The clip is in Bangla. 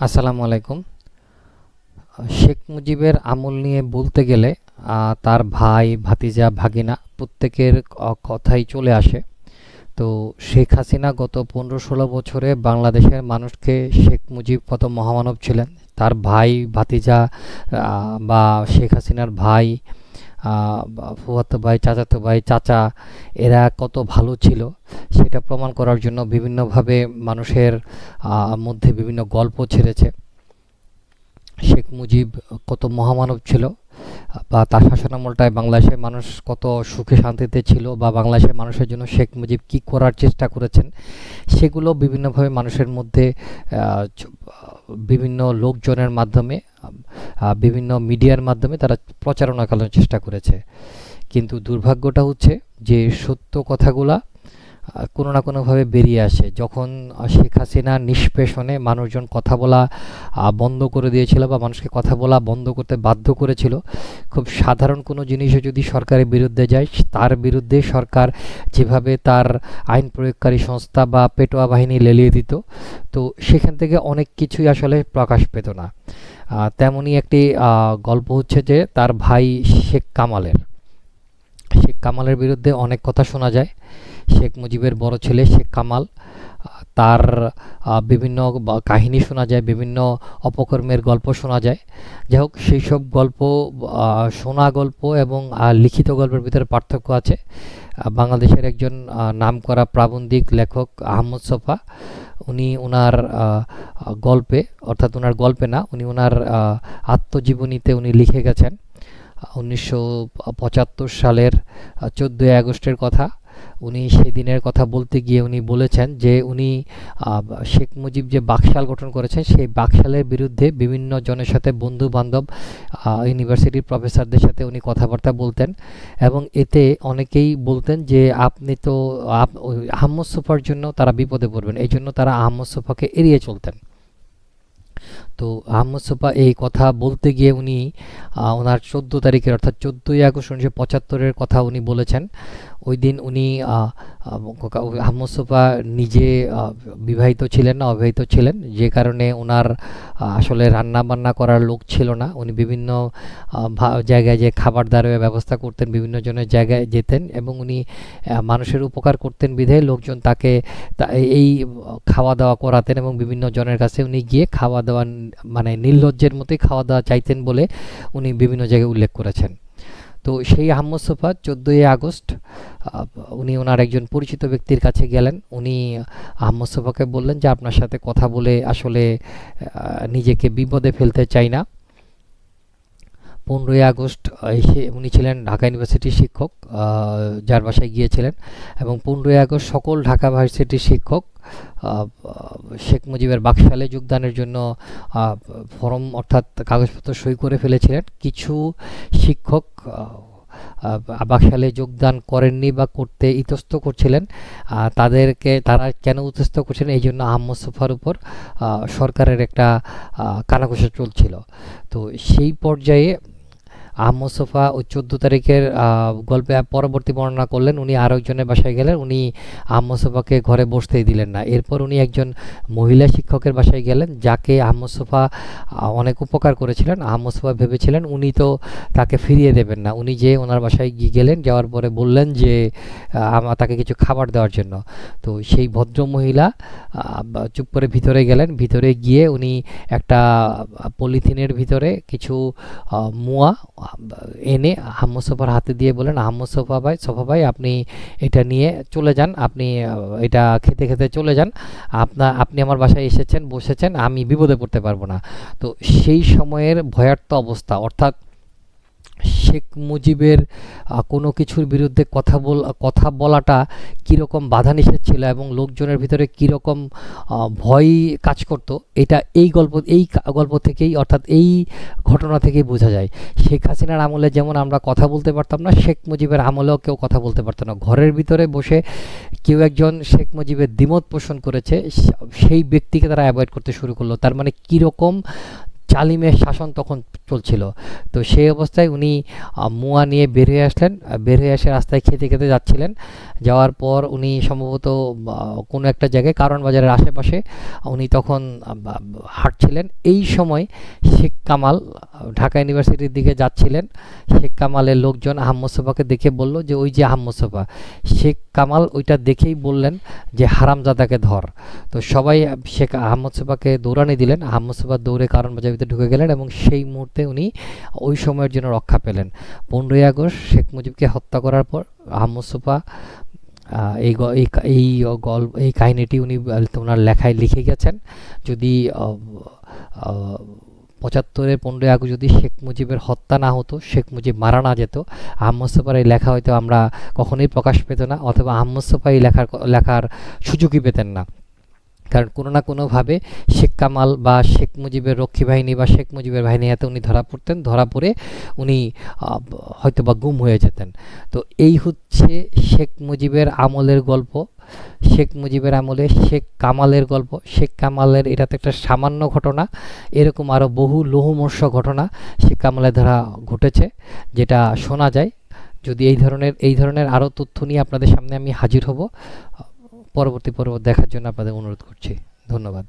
আসসালামু আলাইকুম। শেখ মুজিবের আমল নিয়ে বলতে গেলে তার ভাই, ভাতিজা, ভাগিনা প্রত্যেকের কথাই চলে আসে। তো শেখ হাসিনা গত পনেরো ষোলো বছরে বাংলাদেশের মানুষকে শেখ মুজিব কত মহামানব ছিলেন? তার ভাই, ভাতিজা বা শেখ হাসিনার ভাই ফুফাতো ভাই, চাচাতো ভাই, চাচা, এরা কত ভালো ছিল সেটা প্রমাণ করার জন্য বিভিন্নভাবে মানুষের মধ্যে বিভিন্ন গল্প ছেড়েছে। শেখ মুজিব কত মহামানব ছিল, বা তার শাসনামলটায় বাংলাদেশের মানুষ কত সুখে শান্তিতে ছিল, বা বাংলাদেশের মানুষের জন্য শেখ মুজিব কি করার চেষ্টা করেছেন, সেগুলো বিভিন্নভাবে মানুষের মধ্যে বিভিন্ন লোকজনের মাধ্যমে বিভিন্ন মিডিয়ার মাধ্যমে তারা প্রচারণা করার চেষ্টা করেছে। কিন্তু দুর্ভাগ্যটা হচ্ছে যে সত্য কথাগুলা কোনো না কোনোভাবে বেরিয়ে আসে। যখন শেখ হাসিনা নিষ্পেষণে মানুষজন কথা বলা বন্ধ করে দিয়েছিল বা মানুষকে কথা বলা বন্ধ করতে বাধ্য করেছিল, খুব সাধারণ কোনো জিনিসও যদি সরকারের বিরুদ্ধে যায়, তার বিরুদ্ধে সরকার যেভাবে তার আইন প্রয়োগকারী সংস্থা বা পেটোয়া বাহিনী লেলিয়ে দিত, তো সেখান থেকে অনেক কিছুই আসলে প্রকাশ পেত না। তেমনই একটি গল্প হচ্ছে যে তার ভাই শেখ কামালের। শেখ কামালের বিরুদ্ধে অনেক কথা শোনা যায়। শেখ মুজিবের বড় ছেলে শেখ কামাল তার বিভিন্ন কাহিনী শোনা যায় বিভিন্ন অপকর্মের গল্প শোনা যায়। যাই হোক সেই সব গল্প শোনা গল্প এবং লিখিত গল্পের ভিতরে পার্থক্য আছে। বাংলাদেশের একজন আহ, নামকরা প্রাবন্ধিক লেখক আহমদ সফা উনি ওনার গল্পে অর্থাৎ ওনার গল্পে না উনি ওনার আত্মজীবনীতে উনি লিখে গেছেন। উনিশশো পঁচাত্তর সালের চোদ্দোই আগস্টের কথা। উনি সেদিনের কথা বলতে গিয়ে উনি বলেছেন যে উনি শেখ মুজিব যে বাকশাল গঠন করেছেন, সেই বাকশালের বিরুদ্ধে বিভিন্ন জনের সাথে বন্ধু বান্ধব ইউনিভার্সিটির প্রফেসরদের সাথে উনি কথাবার্তা বলতেন এবং এতে অনেকেই বলতেন যে আপনি তো আহমদ সোফার জন্য তারা বিপদে পড়বেন, এই জন্য তারা আহমদ সোফাকে এড়িয়ে চলতেন। তো আহমদ সোফা এই কথা বলতে গিয়ে উনি ওনার চোদ্দ তারিখের অর্থাৎ চোদ্দোই আগস্ট উনিশশো পঁচাত্তরের কথা উনি বলেছেন। ওই দিন উনি আহ, আহ, আহমদ নিজে বিবাহিত ছিলেন না অবিবাহিত ছিলেন। যে কারণে ওনার আসলে রান্না বান্না করার লোক ছিল না। উনি বিভিন্ন জায়গায় যে খাবার দাবারের ব্যবস্থা করতেন বিভিন্ন জনের জায়গায় যেতেন এবং উনি মানুষের উপকার করতেন বিধায় লোকজন তাকে এই খাওয়া দাওয়া করাতেন এবং বিভিন্ন জনের কাছে উনি গিয়ে খাওয়া দাওয়া মানে নির্লজ্জের মতোই খাওয়া দাওয়া চাইতেন বলে উনি বিভিন্ন জায়গায় উল্লেখ করেছেন। তো সেই আহম্মদ সোফা চোদ্দোই আগস্ট উনি ওনার একজন পরিচিত ব্যক্তির কাছে গেলেন। উনি আহম্মদ সোফাকে বললেন যে, আপনার সাথে কথা বলে আসলে নিজেকে বিপদে ফেলতে চাই না। পনেরোই আগস্ট এসে উনি ছিলেন ঢাকা ইউনিভার্সিটির শিক্ষক যার বাসায় গিয়েছিলেন। এবং পনেরোই আগস্ট সকল ঢাকা ইউনিভার্সিটির শিক্ষক শেখ মুজিবের বাকশালে যোগদানের জন্য ফরম অর্থাৎ কাগজপত্র সই করে ফেলেছিলেন। কিছু শিক্ষক বাকশালে যোগদান করেননি বা করতে ইতস্ত করছিলেন তাদেরকে তারা কেন ইতস্ত করছেন এই জন্য আহম্মদ সোফার উপর সরকারের একটা কানাকোষা চলছিল। তো সেই পর্যায়ে সোফা ওই চোদ্দ তারিখের গল্পে পরবর্তী বর্ণনা করলেন, উনি আরও একজনের বাসায় গেলেন, উনি সোফাকে ঘরে বসতেই দিলেন না। এরপর উনি একজন মহিলা শিক্ষকের বাসায় গেলেন, যাকে সোফা অনেক উপকার করেছিলেন। সোফা ভেবেছিলেন উনি তো তাকে ফিরিয়ে দেবেন না। উনি যে ওনার বাসায় গিয়ে গেলেন, যাওয়ার পরে বললেন যে তাকে কিছু খাবার দেওয়ার জন্য। তো সেই ভদ্র মহিলা চুপ করে ভিতরে গেলেন। ভিতরে গিয়ে উনি একটা পলিথিনের ভিতরে কিছু মুয়া এনে আহমদ সোফার হাতে দিয়ে বলেন আহমদ সোফা ভাই সোফা ভাই, আপনি এটা নিয়ে চলে যান। আপনি এটা খেতে খেতে চলে যান। আপনার আপনি আমার বাসায় এসেছেন, বসেছেন, আমি বিপদে পড়তে পারব না। তো সেই সময়ের ভয়ার্থ অবস্থা, অর্থাৎ শেখ মুজিবের কোনো কিছুর বিরুদ্ধে কথা বল, কথা বলাটা কীরকম বাধা নিষেধ ছিল এবং লোকজনের ভিতরে কীরকম ভয় কাজ করত, এটা এই গল্প এই গল্প থেকেই অর্থাৎ এই ঘটনা থেকেই বোঝা যায়। শেখ হাসিনার আমলে যেমন আমরা কথা বলতে পারতাম না, শেখ মুজিবের আমলেও কেউ কথা বলতে পারতো না। ঘরের ভিতরে বসে কেউ একজন শেখ মুজিবের দ্বিমত পোষণ করেছে সেই ব্যক্তিকে তারা অ্যাভয়েড করতে শুরু করল। তার মানে কীরকম জালিমের শাসন তখন চলছিল। তো সেই অবস্থায় উনি মুয়া নিয়ে বের হয়ে আসলেন। বের হয়ে এসে রাস্তায় খেতে খেতে যাচ্ছিলেন। যাওয়ার পর উনি সম্ভবত কোনো একটা জায়গায় কারণ বাজারের আশেপাশে উনি তখন হাঁটছিলেন। এই সময় শেখ কামাল, ঢাকা ইউনিভার্সিটির দিকে যাচ্ছিলেন। শেখ কামালের লোকজন আহম্মদ সোফাকে দেখে বলল যে, ওই যে আহম্মদ সোফা। শেখ কামাল ওইটা দেখেই বললেন যে, হারামজাদাকে ধর। তো সবাই শেখ আহমদ সোফাকে দৌড়ানি দিলেন। আহমদ সোফা দৌড়ে কারণ বাজার ভিতরে ঢুকে গেলেন এবং সেই মুহূর্তে উনি ওই সময়ের জন্য রক্ষা পেলেন। পনেরোই আগস্ট শেখ মুজিবকে হত্যা করার পর আহমদ সোফা এই এই গল্প এই কাহিনীটি উনি ওনার লেখায় লিখে গেছেন। যদি পঁচাত্তরের পনেরোই আগস্ট যদি শেখ মুজিবের হত্যা না হতো, শেখ মুজিব মারা না যেত, আহমদ সোফার এই লেখা হয়তো আমরা কখনোই প্রকাশ পেত না, অথবা আহমদ সোফা এই লেখার লেখার সুযোগই পেতেন না। কারণ কোনো না কোনোভাবে শেখ কামাল বা শেখ মুজিবের রক্ষী বাহিনী বা শেখ মুজিবের বাহিনী হাতে উনি ধরা পড়তেন, ধরা পড়ে উনি হয়তো বা গুম হয়ে যেতেন। তো এই হচ্ছে শেখ মুজিবের আমলের গল্প। শেখ মুজিবের আমলে শেখ কামালের গল্প। শেখ কামালের এটা তো একটা সামান্য ঘটনা, এরকম আরও বহু লোহমর্ষ ঘটনা শেখ কামালের দ্বারা ঘটেছে, যেটা শোনা যায়। যদি এই ধরনের এই ধরনের আরও তথ্য নিয়ে আপনাদের সামনে আমি হাজির হব পরবর্তী পর্ব দেখার জন্য আপনাদের অনুরোধ করছি। ধন্যবাদ।